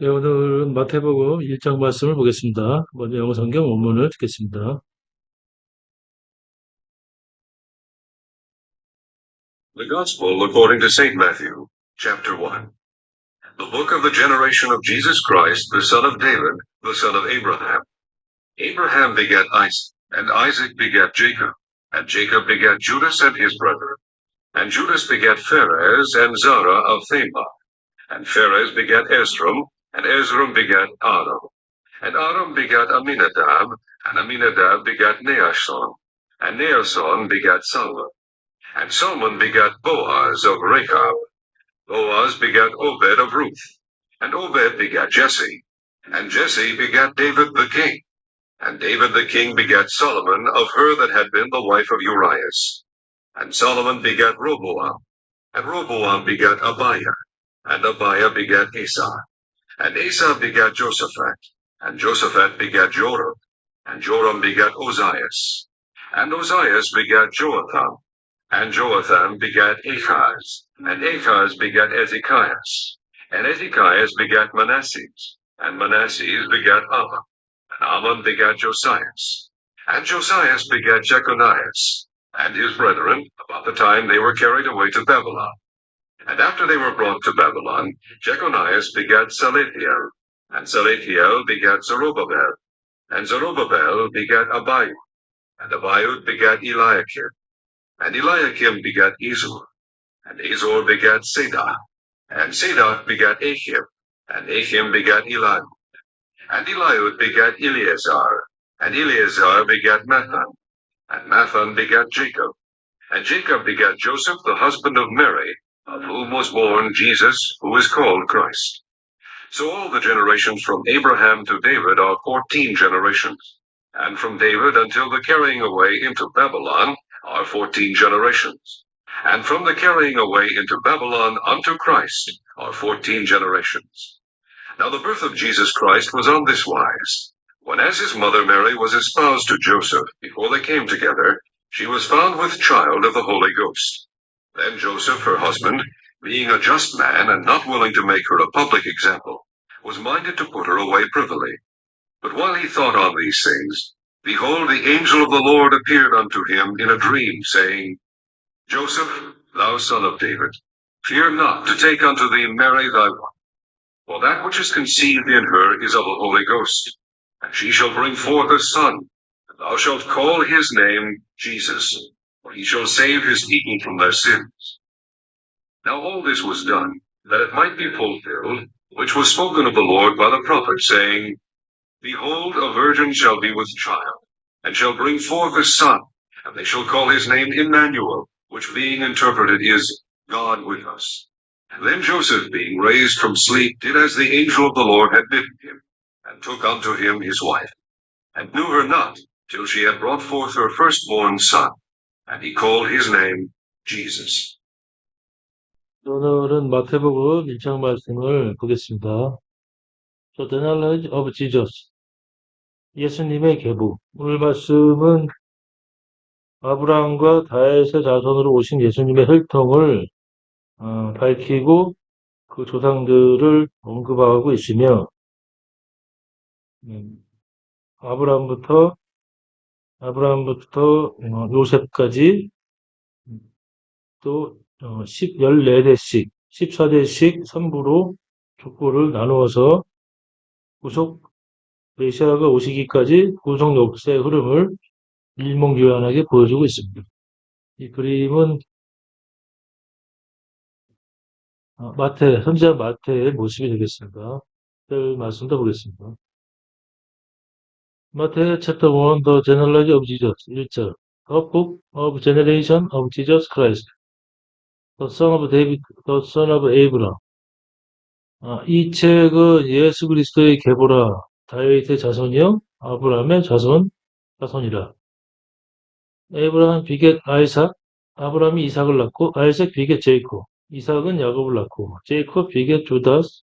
네, 오늘은 마태복음 1장 말씀을 보겠습니다. 먼저 영어 성경 원문을 듣겠습니다. The Gospel according to St. Matthew, chapter 1. The book of the generation of Jesus Christ, the son of David, the son of Abraham. Abraham begat Isaac, and Isaac begat Jacob, and Jacob begat Judas and his brother. And Judas begat Phares and Zara of Thamar. And Phares begat Esrom, and Esrom begat Aram. And Aram begat Aminadab, and Aminadab begat Neashon. And Neashon begat Salmon. And Solomon begat Boaz of Rechab. Boaz begat Obed of Ruth. And Obed begat Jesse. And Jesse begat David the king. And David the king begat Solomon of her that had been the wife of Urias. And Solomon begat Roboam. And Roboam begat Abiah. And Abiah begat Asa. And Asa begat Josaphat. And Josaphat begat Joram. And Joram begat Ozias. And Ozias begat Joatham. And Joatham begat Achaz, and Achaz begat Ezekias, and Ezekias begat Manasses, and Manasses begat Ammon, and Ammon begat Josias, and Josias begat Jeconias, and his brethren, about the time they were carried away to Babylon. And after they were brought to Babylon, Jeconias begat Salathiel, and Salathiel begat Zerubbabel, and Zerubbabel begat Abiud, and Abiud begat Eliakim, and Eliakim begat Ezor, and Ezor begat Sadah, and Sadah begat Achim, and Achim begat Eliud, and Eliud begat Eleazar, and Eleazar begat Mathan, and Mathan begat Jacob, and Jacob begat Joseph the husband of Mary, of whom was born Jesus, who is called Christ. So all the generations from Abraham to David are fourteen generations, and from David until the carrying away into Babylon are fourteen generations. And from the carrying away into Babylon unto Christ are fourteen generations. Now the birth of Jesus Christ was on this wise. When as his mother Mary was espoused to Joseph, before they came together, she was found with child of the Holy Ghost. Then Joseph, her husband, being a just man and not willing to make her a public example, was minded to put her away privily. But while he thought on these things, Behold, the angel of the Lord appeared unto him in a dream, saying, Joseph, thou son of David, fear not to take unto thee Mary thy wife, for that which is conceived in her is of the Holy Ghost. And she shall bring forth a son, and thou shalt call his name Jesus, he shall save his people from their sins. Now all this was done, that it might be fulfilled, which was spoken of the Lord by the prophet, saying, Behold, a virgin shall be with child, and shall bring forth a son, and they shall call his name Emmanuel, which being interpreted is God with us. Then Joseph, being raised from sleep, did as the angel of the Lord had bidden him, and took unto him his wife, and knew her not till she had brought forth her firstborn son, and he called his name Jesus. 오늘은 마태복음 1장 말씀을 보겠습니다. So the knowledge of Jesus. 예수님의 계보. 오늘 말씀은 아브라함과 다윗의 자손으로 오신 예수님의 혈통을 어, 밝히고 그 조상들을 언급하고 있으며 음, 아브라함부터 아브라함부터 어, 요셉까지 음, 또 어, 10, 14대씩 14대씩 3부로 족보를 나누어서 구속 메시아가 오시기까지 구속 역사의 흐름을 일목요연하게 보여주고 있습니다. 이 그림은 어, 마태, 선지자 마태의 모습이 되겠습니다. 그 말씀도 보겠습니다. 마태 chapter 1, The Genealogy of Jesus, 1절. A book of generation of Jesus Christ, the son of David, the son of Abraham. 아, 이 책은 예수 그리스도의 계보라, 다윗의 자손이요, 아브라함의 자손, 자손이라. 에이브라함 비겟 아이삭, 아브라함이 이삭을 낳고, 아이삭 비겟 제이콥, 이삭은 야곱을 낳고, 제이콥 비겟 주다스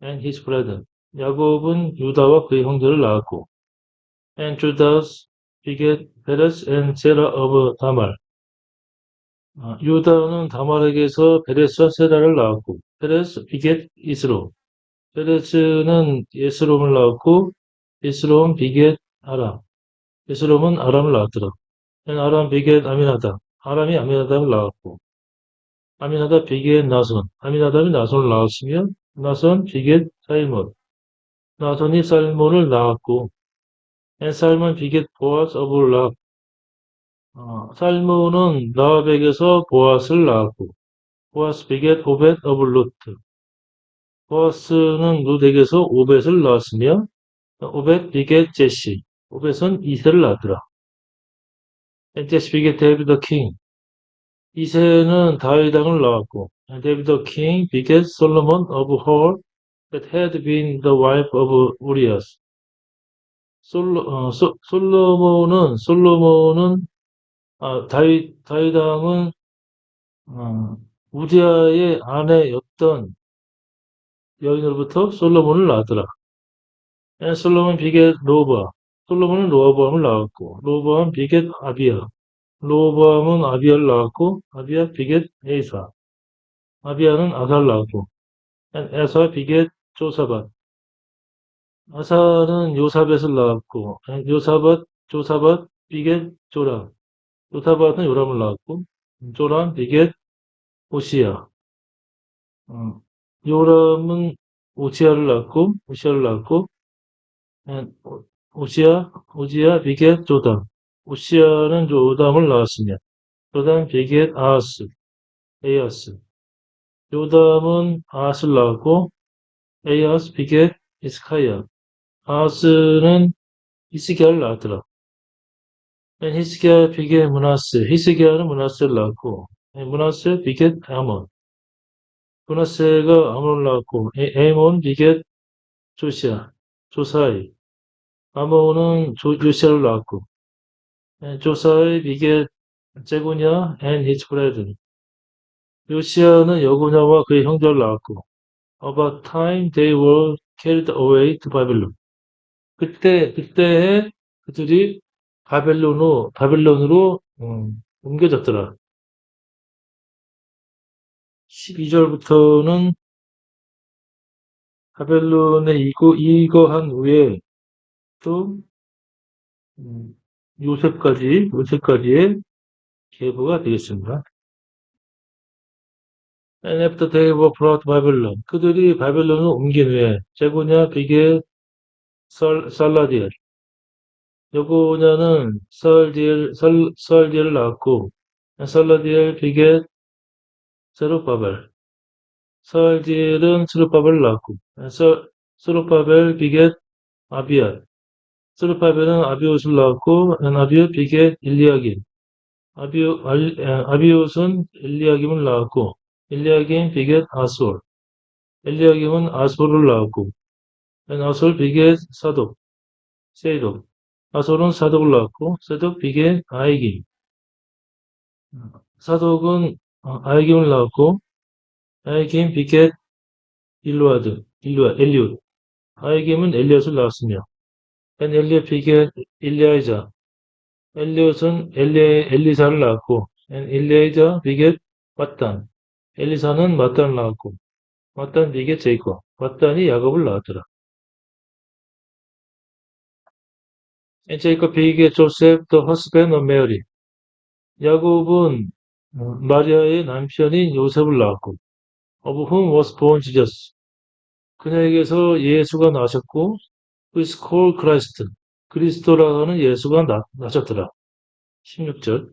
and his brethren. 야곱은 유다와 그의 형제를 낳았고, and Judas beget Perez and Sarah of Tamar. 아, 유다는 다말에게서 베레스와 세라를 낳았고, 페레스 비겟 이스로, 페레스는 예스롬을 낳았고 예스롬 비겟 아람. 예스롬은 아람을 낳았더라. 아람 비겟 아미나답. 아람이 아미나답을 낳았고 아미나답 비겟 나손. 아미나답이 나손을 낳았으며 나손 비겟 살몬. 나손이 살몬을 낳았고 살몬 비겟 보아스 어브 랍. 어, 살몬은 라합에게서 보아스를 낳았고 보아스 비겟 오벳 어브 루트. 보아스는 룻에게서 오벳을 낳았으며 오벳 비겟 제시. 오벳은 이세를. And 제시 비겟 데이비드 킹. 이세는 다윗왕을 낳았고 데이비드 king begat Solomon of her that had been the wife of Urias. 솔로, 어, 소, 솔로몬은 솔로몬은 아, 다윗 다윗왕은 어, 우리아의 아내였던 여인으로부터 솔로몬을 낳았더라. And 솔로몬 비겟 로바. 솔로몬은 로아보암을 낳았고 로보암 비겟 아비야. 로보암은 아비야를 낳았고 아비야 비겟 에이사. 아비야는 아사를 낳았고 and 에사 비겟 조사밧. 아사는 요사벳을 낳았고 요사밧 조사밧 비겟 조람. 요사밧은 요람을 낳았고 조람 비겟 오시야. 어, 요람은 오지야를 낳고 오시야를 낳고 and 오- 오시야 오지야 비겟 조담. 오시야는 조담을 낳았으며 조담 비겟 아하스 에이아스. 요담은 아하스를 낳았고 에이아스 비겟 이스카야. 아하스는 히스기야를 낳았더라. and 히스기야 비겟 문하세. 히스기야는 문하세를 낳았고 and 문하세 비겟 아몬. 문하세가 아몬을 낳았고 에- 에몬 비겟 조시아. 조사이. 아몬은 조, 요시아를 낳았고 and 조사이 비겟 제고냐 his brethren. 요시아는 여고냐와 그의 형제를 낳았고 about time they were carried away to Babylon. 그때 그때에 그들이 바벨론으로 바벨론으로 음, 옮겨졌더라. 12절부터는 바벨론에 이거 이거한 후에 또 음, 요셉까지 요셉까지의 계보가 되겠습니다. And after they were brought Babylon. 그들이 바벨론을 옮긴 후에 제고냐 비게 설, 살라디엘 여고냐는 설디엘 설, 설디엘을 낳았고 살라디엘 비게 세르바벨. 설디엘은 스르바벨을 낳았고 설, 스르바벨 비게 아비앗 스르바벨은 아비옷을 낳았고 아비옷 비게 일리아긴 아비옷은 일리아김을 낳았고 일리아김 비겟 아솔. 엘리아김은 아솔을 낳았고 아솔 비겟 사독 세이독. 아솔은 사독을 낳았고 사독 비겟 아이김 사독은 어, 아이김을 낳았고 아이김 비겟 일루아드 일루아 엘리웃. 아이김은 엘리엇을 낳았으며 엔 엘리엇 비겟 일리아이자. 엘리엇은 엘리, 엘리사를 낳았고 엔 일리아이자 비겟 마탄 엘리사는 마탄을 낳았고 마탄 비겟 제이콥 마탄이 야곱을 낳았더라 엔 제이콥 비겟 조셉 더 허스벤 어 메어리. 야곱은 어, 마리아의 남편인 요셉을 낳았고 of whom was born Jesus. 그녀에게서 예수가 나셨고 who is called Christ 그리스도라고 하는 예수가 나, 나셨더라. 16절.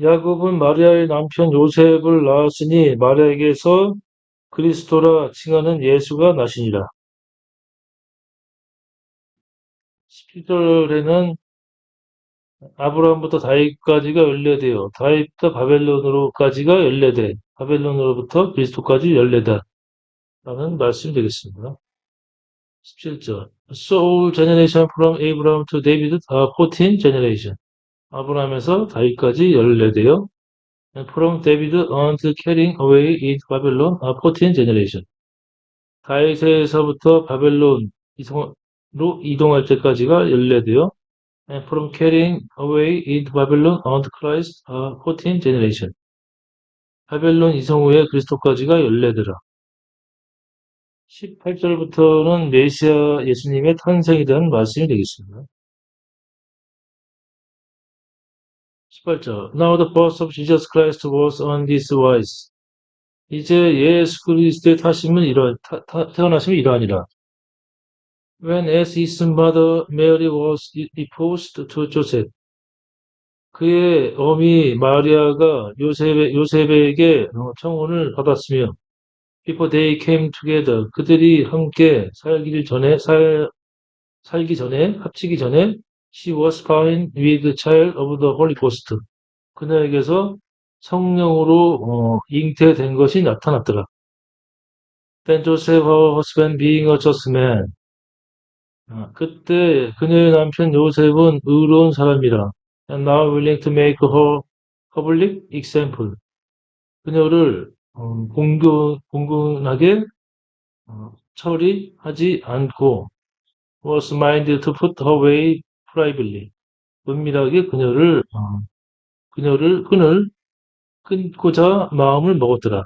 야곱은 마리아의 남편 요셉을 낳았으니 마리아에게서 그리스도라 칭하는 예수가 나시니라. 17절에는 아브라함부터 다윗까지가 연례되어 다윗부터 바벨론으로까지가 연례돼 바벨론으로부터 그리스도까지 연례다 라는 말씀이 되겠습니다. 17절 So all generation from Abraham to David are 14 generation 아브라함에서 다윗까지 and from David unto carrying away in Babylon are 14 generation. 다윗에서부터 바벨론 로 이동할 때까지가 연례되어 and from carrying away in Babylon unto Christ are 14 generation. 바벨론 이성 후에 그리스도까지가 연례되라. 18절부터는 메시아 예수님의 탄생에 대한 말씀이 되겠습니다. 18절 Now the birth of Jesus Christ was on this wise. 이제 예수 그리스도의 타심은 이러, 타, 타, 태어나심이 이러하니라. When as his mother Mary was deposed to Joseph. 그의 어미 마리아가 요셉, 요셉에게 어, 청혼을 받았으며 before they came together 그들이 함께 살기 전에 살 살기 전에 합치기 전에 she was found with the child of the Holy Ghost 그녀에게서 성령으로 어, 잉태된 것이 나타났더라. Then Joseph, her husband, being a just man. 아, 그때 그녀의 남편 요셉은 의로운 사람이라. And now willing to make her public example. 그녀를 어, 공교, 공공하게 어, 처리하지 않고 was minded to put away privately. 은밀하게 그녀를 어, 그녀를 끈을 끊고자 마음을 먹었더라.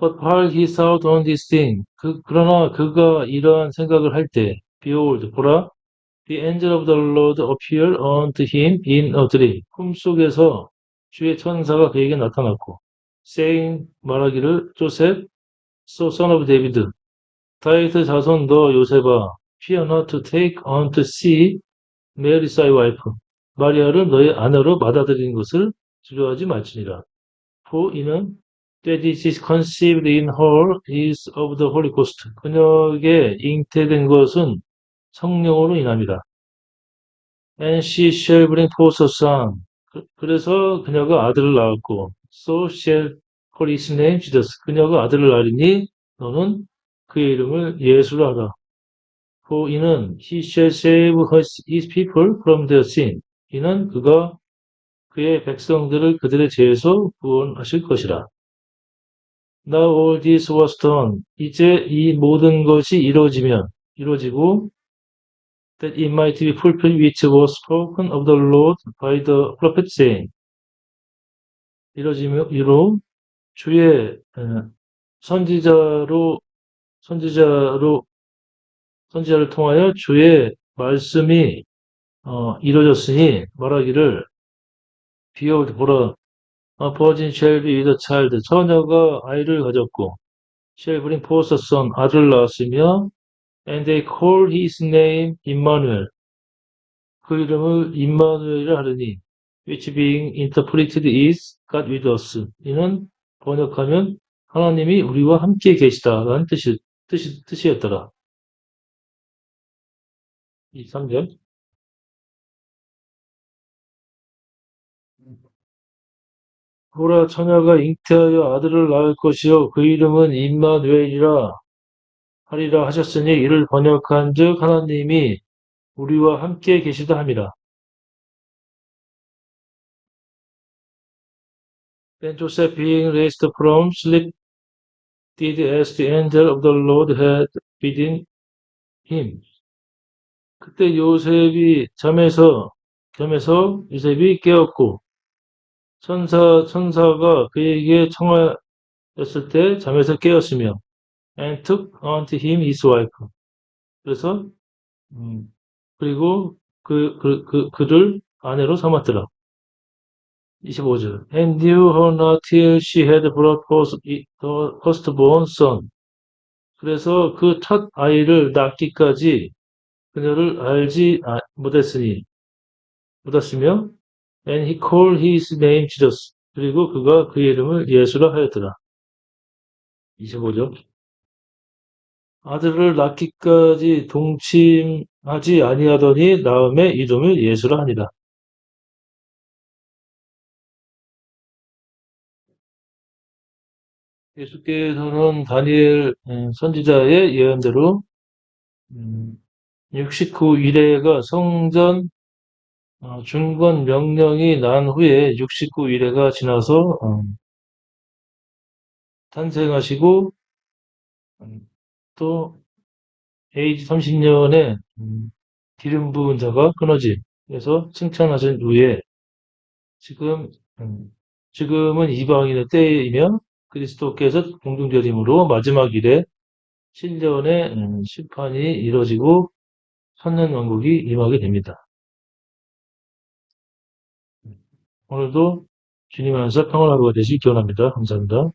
But while he thought on this thing, 그, 그러나 그가 이러한 생각을 할 때, behold, 보라, the angel of the Lord appeared unto him in a dream. 꿈속에서 주의 천사가 그에게 나타났고, saying, 말하기를, 조셉, so son of David, 다윗의 자손 너 요셉아, fear not to take unto sea Mary thy wife. 마리아를 너의 아내로 받아들이는 것을 두려워하지 말지니라. For 이는 that this is conceived in her is of the Holy Ghost. 그녀에게 잉태된 것은 성령으로 인합니다. And she shall bring forth a son. 그- 그래서 그녀가 아들을 낳았고, so shall call his name Jesus. 그녀가 아들을 낳으니 너는 그의 이름을 예수로 하라. For 이는 he shall save his people from their sin. 이는 그가 그의 백성들을 그들의 죄에서 구원하실 것이라. Now all this was done. 이제 이 모든 것이 이루어지면, 이루어지고, that it might be fulfilled which was spoken of the Lord by the prophet saying. 이루어지며, 이로 주의 에, 선지자로, 선지자로, 선지자를 통하여 주의 말씀이 어, 이루어졌으니 말하기를 비오드 보라 아, 버진 쉘비 위더 차일드 처녀가 아이를 가졌고 a son 아들을 낳았으며 and they call his name Immanuel 그 이름을 임마누엘이라 하르니 which being interpreted is God with us 이는 번역하면 하나님이 우리와 함께 계시다라는 뜻이, 뜻이, 뜻이었더라. 이 3절 보라 처녀가 잉태하여 아들을 낳을 것이요 그 이름은 임마누엘이라 하리라 하셨으니 이를 번역한즉 하나님이 우리와 함께 계시다 함이라. Then being raised from sleep did as the angel of the Lord had bidden him. 그때 요셉이 잠에서 잠에서 요셉이 깨었고 천사 천사가 그에게 청하였을 때 잠에서 깨었으며 and took unto him his wife. 그래서 음, 그리고 그, 그, 그, 그를 아내로 삼았더라. 25절. And knew her not till she had brought forth the firstborn son. 그래서 그 첫 아이를 낳기까지 그녀를 알지 아- 못했으니, 못했으며, and he called his name Jesus. 그리고 그가 그의 이름을 예수라 하였더라. 25절. 아들을 낳기까지 동침하지 아니하더니 다음에 이름을 예수라 하니라. 예수께서는 다니엘 음, 선지자의 예언대로 음, 69 이래가 성전 어, 중건 명령이 난 후에 69 이래가 지나서 어, 탄생하시고 음, 또 AD 30년에 기름 부은 자가 끊어짐 그래서 칭찬하신 후에 지금 음, 지금은 이방인의 때이며 그리스도께서 공중되림으로 마지막 일에 7년의 음, 심판이 이루어지고 천년 왕국이 임하게 됩니다. 오늘도 주님 안에서 평안하고 되시기 기원합니다. 감사합니다.